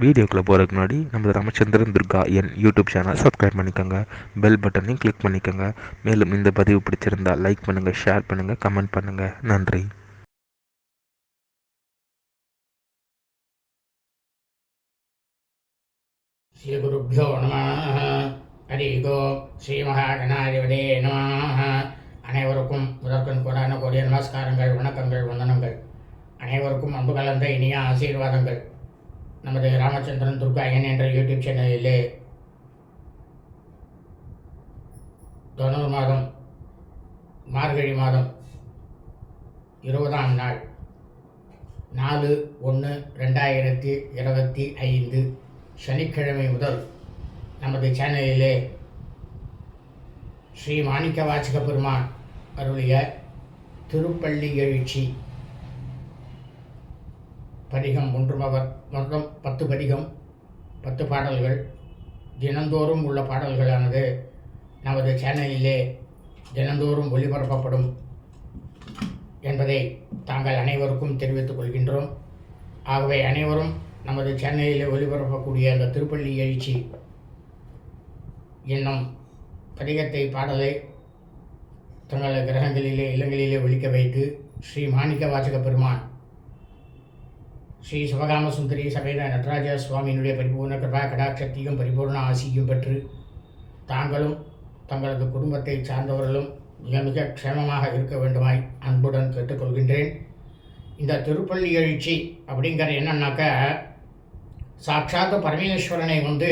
வீடியோக்குள்ளே போகிறதுக்கு முன்னாடி நம்ம ராமச்சந்திரன் துர்கா என் யூடியூப் சேனல் சப்ஸ்கிரைப் பண்ணிக்கோங்க. பெல் பட்டனையும் கிளிக் பண்ணிக்கோங்க. மேலும் இந்த பதிவு பிடிச்சிருந்தா லைக் பண்ணுங்கள் ஷேர் பண்ணுங்கள் கமெண்ட் பண்ணுங்கள் நன்றி. ஸ்ரீகுருப்போ நம. ஹரி கோ. ஸ்ரீ மகாகணாதிபதே நம. அனைவருக்கும் முதற்கண் கூடான கோடிய நமஸ்காரங்கள் வணக்கங்கள் வந்தனங்கள். அனைவருக்கும் அன்பு கலந்த இனிய ஆசீர்வாதங்கள். நமது ராமச்சந்திரன் துர்காயன் என்ற யூடியூப் சேனலிலே தனுர் மாதம் மார்கழி மாதம் இருபதாம் நாள் நாலு ஒன்று ரெண்டாயிரத்தி இருபத்தி ஐந்து சனிக்கிழமை முதல் நமது சேனலிலே ஸ்ரீ மாணிக்க வாச்சக பெருமான் அருளிய திருப்பள்ளி எழுச்சி பதிகம் ஒன்றும் அவர் மொத்தம் பத்து பதிகம் பத்து பாடல்கள். தினந்தோறும் உள்ள பாடல்களானது நமது சேனலிலே தினந்தோறும் ஒளிபரப்பப்படும் என்பதை தாங்கள் அனைவருக்கும் தெரிவித்துக் கொள்கின்றோம். ஆகவே அனைவரும் நமது சேனலிலே ஒளிபரப்பக்கூடிய அந்த திருப்பள்ளி எழுச்சி என்னும் பதிகத்தை பாடலை தங்களது கிரகங்களிலே இல்லங்களிலே ஒழிக்க வைத்து ஸ்ரீ மாணிக்க வாசக பெருமான் ஸ்ரீ சிவகாம சுந்தரி சமேத நடராஜ சுவாமியினுடைய பரிபூர்ண கிருபா கடாட்சத்தையும் பரிபூர்ண ஆசியும் பெற்று தாங்களும் தங்களது குடும்பத்தை சார்ந்தவர்களும் மிக மிக க்ஷேமமாக இருக்க வேண்டுமாய் அன்புடன் கேட்டுக்கொள்கின்றேன். இந்த திருப்பள்ளி எழுச்சி அப்படிங்கிற என்னன்னாக்க சாட்சாத்து பரமேஸ்வரனை வந்து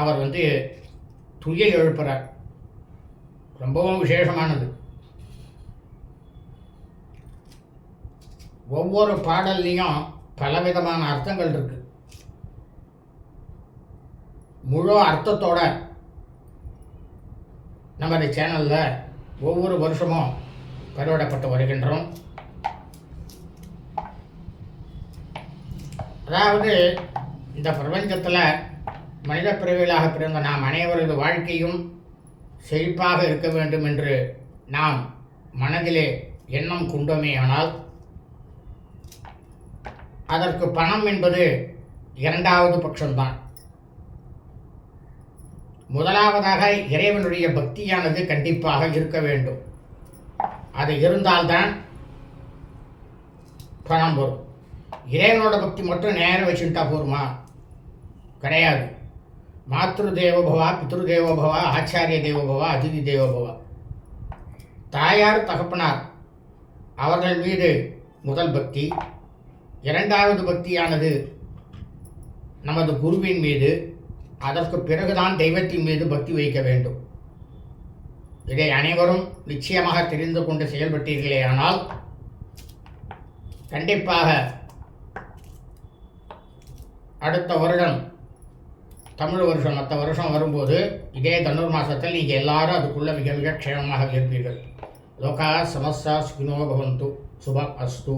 அவர் வந்து துய எழுப்புறார். ரொம்பவும் விசேஷமானது. ஒவ்வொரு பாடல்லையும் பலவிதமான அர்த்தங்கள் இருக்கு. முழு அர்த்தத்தோட நமது சேனலில் ஒவ்வொரு வருஷமும் பதிவிடப்பட்டு வருகின்றோம். அதாவது இந்த பிரபஞ்சத்தில் மனித பிறவிகளாக பிறந்த நாம் அனைவரது வாழ்க்கையும் செழிப்பாக இருக்க வேண்டும் என்று நாம் மனதிலே எண்ணம் கொண்டோமே ஆனால் அதற்கு பணம் என்பது இரண்டாவது பட்சம்தான். முதலாவதாக இறைவனுடைய பக்தியானது கண்டிப்பாக இருக்க வேண்டும். அது இருந்தால்தான் பணம் வரும். இறைவனோட பக்தி மட்டும் நேரம் வச்சுட்டா போருமா கிடையாது. மாத்ரு தேவபவா பித்ரு தேவபவா ஆச்சாரிய தேவபவா அதிதி தேவபவா. தாயார் தகப்பனார் அவர்கள் மீது முதல் பக்தி. இரண்டாவது பக்தியானது நமது குருவின் மீது அதற்கு பிறகுதான் தெய்வத்தின் மீது பக்தி வைக்க வேண்டும். இதை அனைவரும் நிச்சயமாக தெரிந்து கொண்டு செயல்பட்டீர்களே ஆனால் கண்டிப்பாக அடுத்த வருடம் தமிழ் வருஷம் மற்ற வருஷம் வரும்போது இதே தனுர் மாதத்தில் நீங்கள் எல்லாரும் அதுக்குள்ளே மிக மிக க்ஷேமமாக இருப்பீர்கள். லோகா சமஸ்தா சுகினோ பவந்து சுபம் அஸ்து.